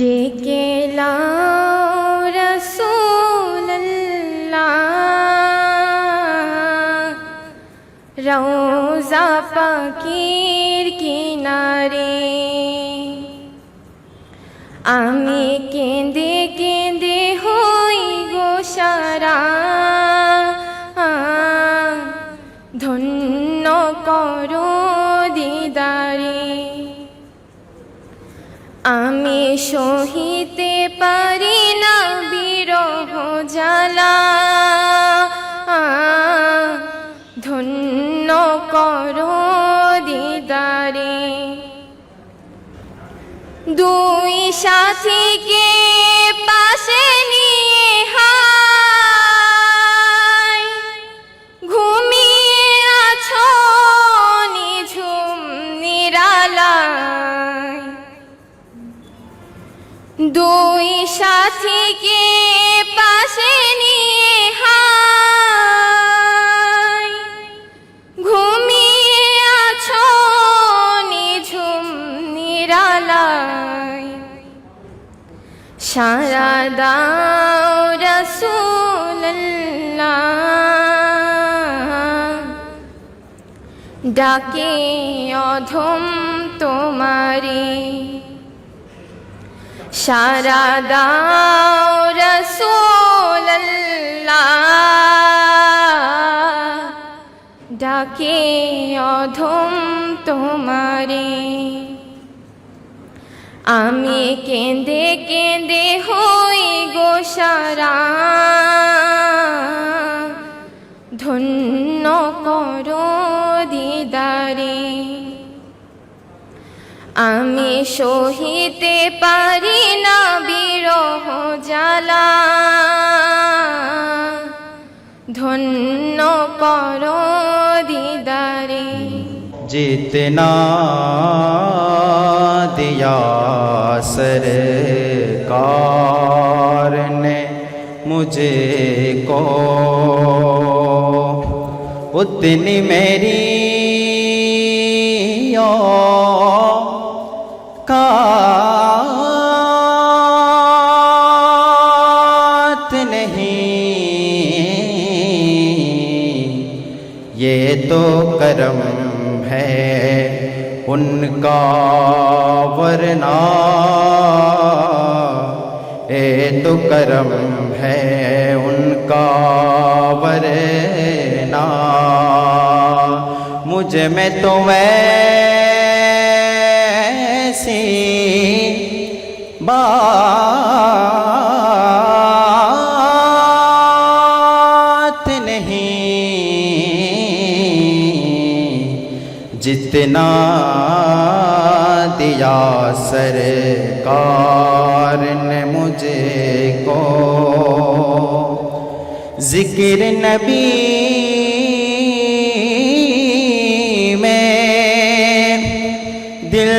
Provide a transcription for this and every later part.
ডেকে রওজা পাখির কিনারে। আমি কেঁদে সহিতে পারি না বিরহ জ্বালা। ধন্য করো দিদারে। দুই সাথীকে পাশে দুই সাথীকে পাশে নিয়ে হায় ঘুমিয়ে আছো, নিঝুম, নিরালায়। সারা দাও রসুল্লাহ ডাকে অধম তোমারে সারা দাও রসুল্লাহ ডাকে অধম তোমারে। আমি কেঁদে কেঁদে হই গো সারা। ধন্য করো দিদারে। আমি সহিতে পারি না বিরহ জ্বালা ধন্য করো দিদারে जितना दिया सरकार ने मुझे को उतनी मेरी کرم ہے۔ ان کا ورنہ اے تو کرم ہے۔ ان کا ورنہ مجھ میں تو ایسی بات اتنا دیا سرکار نے مجھے کو ذکر نبی میں دل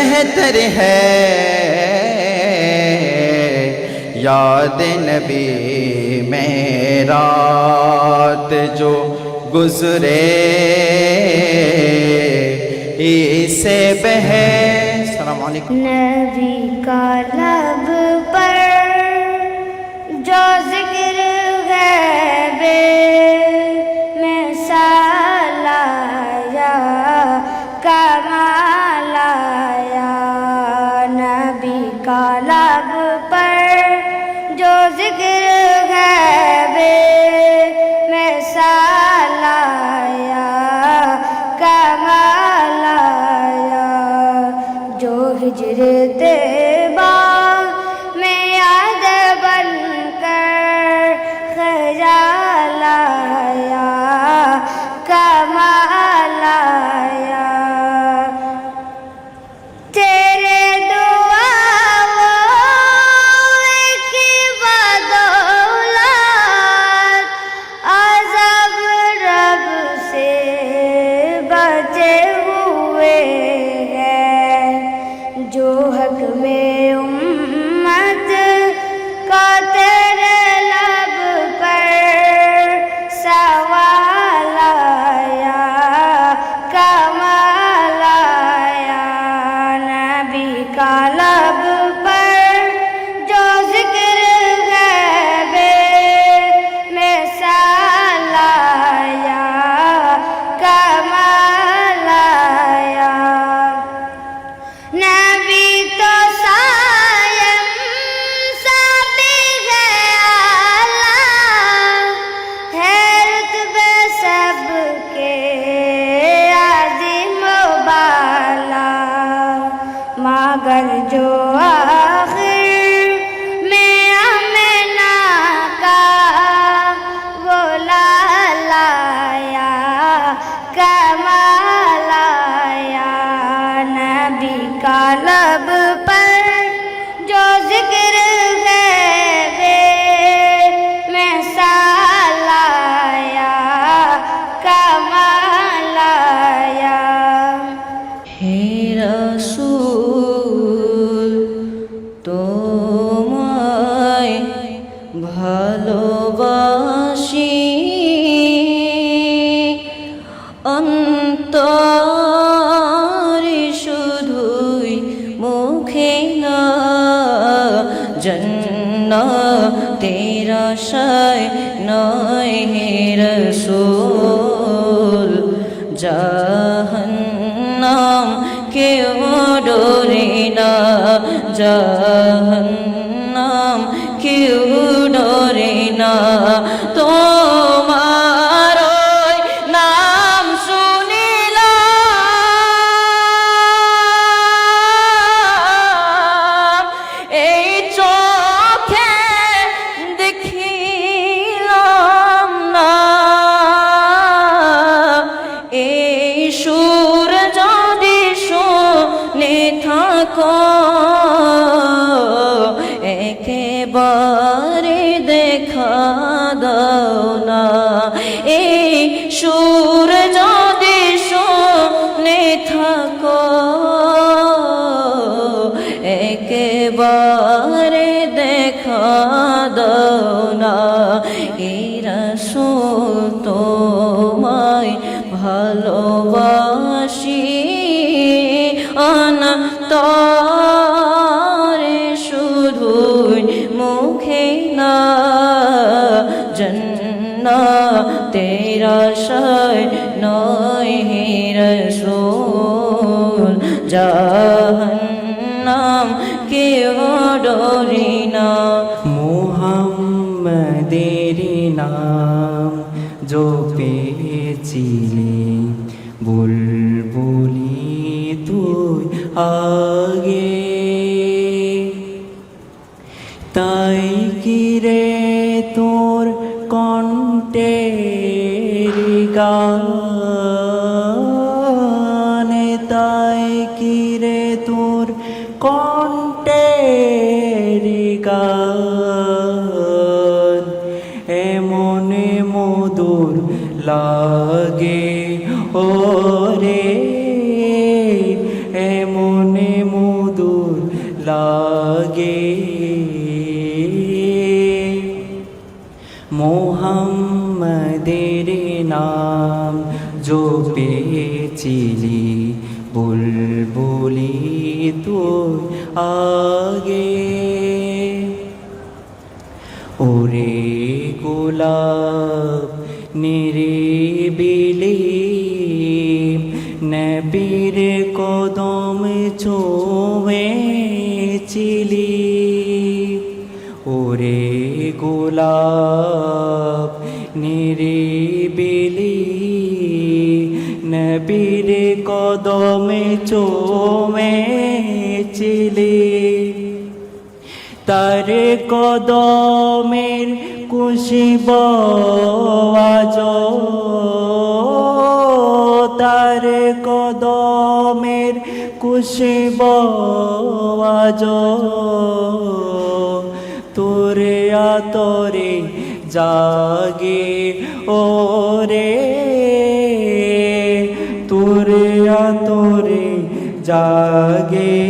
بہتر ہے۔ یاد نبی میرا جو گزرے، اسے بہے السلام علیکم۔ نبی کا لب پر جو ذکر ہے بے 姐姐。না তেরাশায় নয় হে রসুল। জাহান্নাম কেউ ডোরে না জাহান্ন কর না তেরাশায় নয় রসুল। নাম কেহ ডরে গান এমনে মধুর লাগে ও রে এমনে মধুর লাগে। মোহাম্মদের নাম জো পেয়েছিলি বুলবুলি তোর আ চুমেছিলি ওরে গোলাপ নিরিবিলি নবীর কদমে চোমে চিলি। তার কদমের খুশি বাজ তার কদমের কুশিব আজ তোরে আতরে জাগে ও রে তোরে আতরে জাগে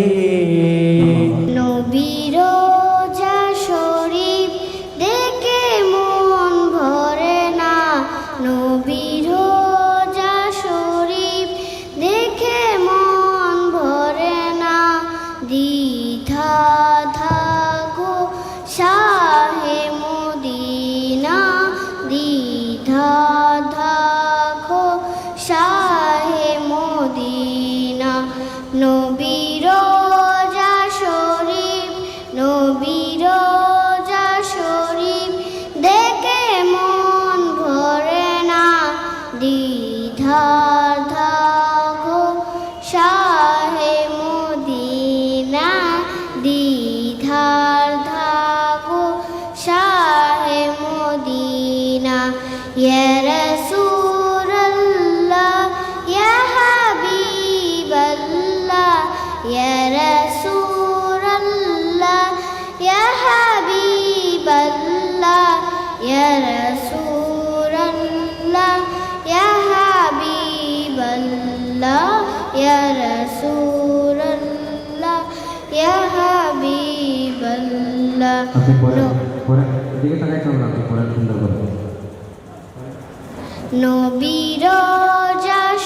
নবী নবীর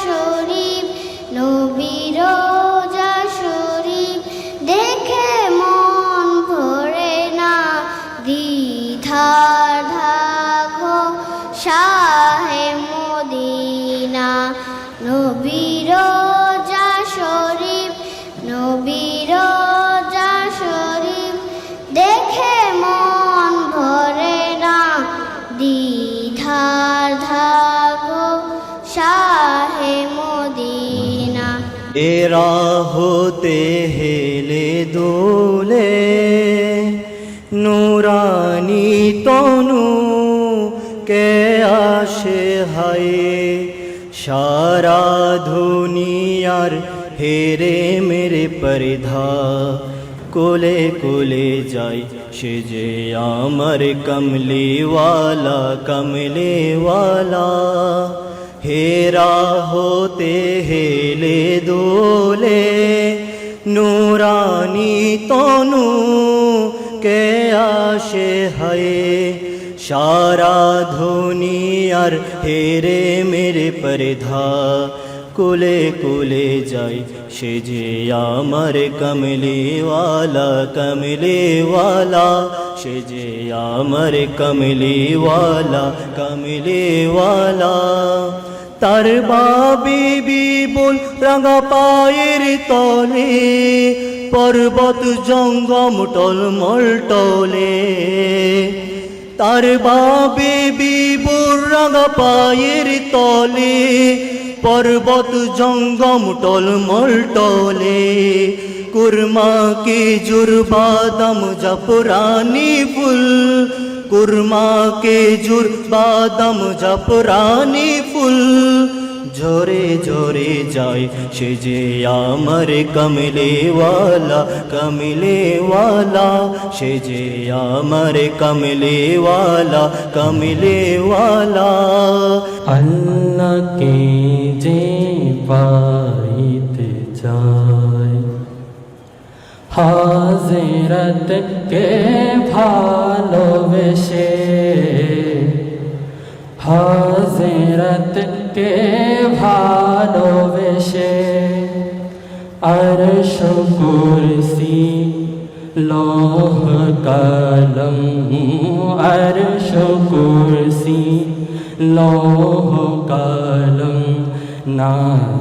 শরীফ নবী হতে হেলে দোলে, নুরানি তনু কে আসে হায়? সারা দুনিয়ার হেরে মেরে পরিধা কোলে কোলে যাই সে যে আমার কমলিওয়ালা কমলিওয়ালা। হেরা হতে হেলে দোলে, নুরানি তনু কে আসে হায়? সারা দুনিয়ার হেরে মেরে পরিধা কুলে কুলে যাই সে যে আমার কমলিওয়ালা কমলিওয়ালা, সে যে আমার কমলিওয়ালা কমলিওয়ালা। তার বাবি বল রাঙা পায়ের তলে, পর্বত জঙ্গম টলমল টলে। তার বাবে বিবুর রাঙা পায়ের তলে, পর্বত জঙ্গম টলমল টলে। কুরমা কে জুর বাদাম, জাফরানি ফুল কুরমা কে জুর, বাদাম জাফরানি ফুল। ঝরে ঝরে যায় সে যে আমার কমলেওয়ালা কমলেওয়ালা। সে যে আমার কমলেওয়ালা কমলেওয়ালা। আল্লাহকে যে পাইতে চায় হাজিরত কে ভালোবেসে? হাজিরত কে ভালোবেসে? আর শুকুরসি লোহ কলম আর শুকুরসি লোহ কলম। না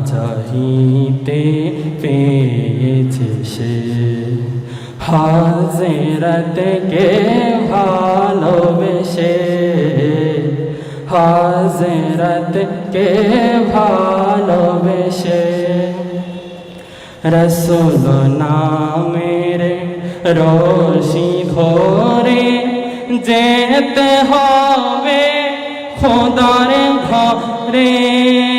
চাহিতে পেয়েছে সে। হাজিরত কে ভালোবেসে? হাজিরত কে ভালোবেসে? রসুল নামের রশি ধরে যেতে হবে খোদার ঘরে।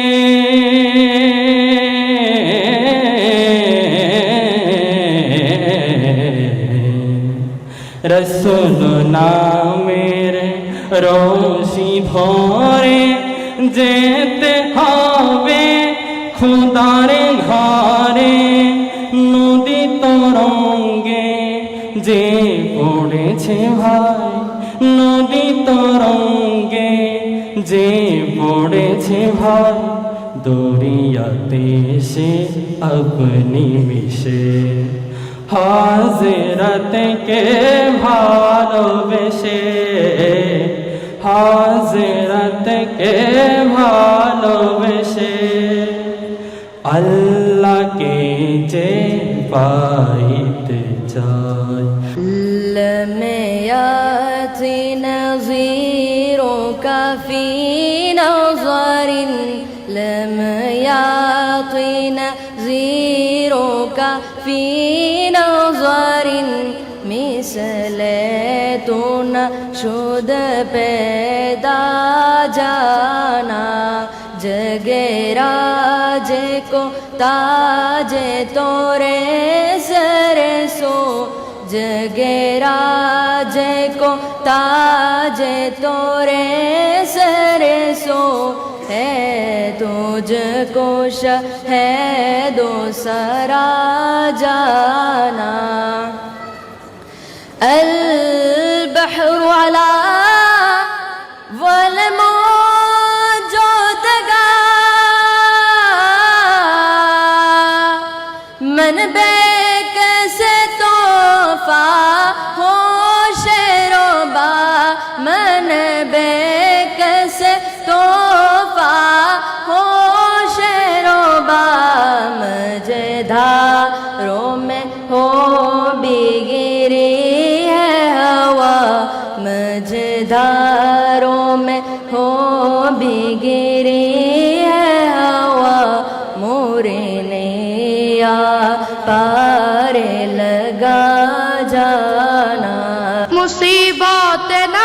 রসুল নামের রশি ধরে যেতে হবে খুদার ঘরে। নদী তরঙ্গে যে পড়েছে ভাই, নদী তরঙ্গে যে পড়েছে ভাই, দরিয়াতে সে আপনি মিশে। হাজিরত কে ভালোবেসে? হাজিরত কে ভালোবেসে? আল্লাহকে যে পাইতে ताज तोरे सर सो गैरा को ताज तोरे सर सो। है तोज कोश है दो सरा जाना। अल ستاروں میں ہو بھی گری ہے ہوا مورے نے یا پارے لگا جانا۔ مصیبت نہ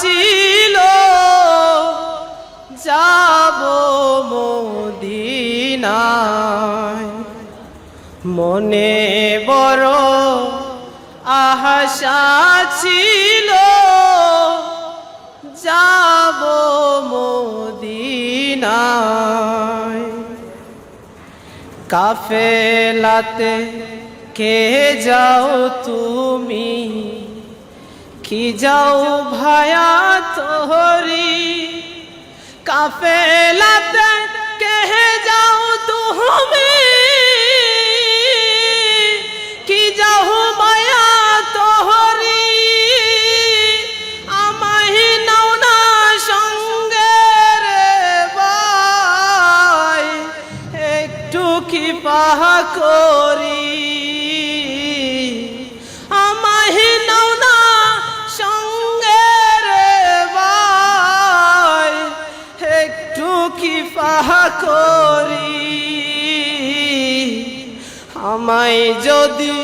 ছিল যাব মদিনায়। মনে বড় আশা ছিল যাব মদিনায়। কাফেলাতে কে যাও তুমি? কি যাও ভায়া তোহরি। কাফেলাতে কেহে যাও তুমি কি যাও মায়া তোহরি। আমাহি নাও না সঙ্গে রে ভাই। একটু কি পাহা করি। আমায় যদি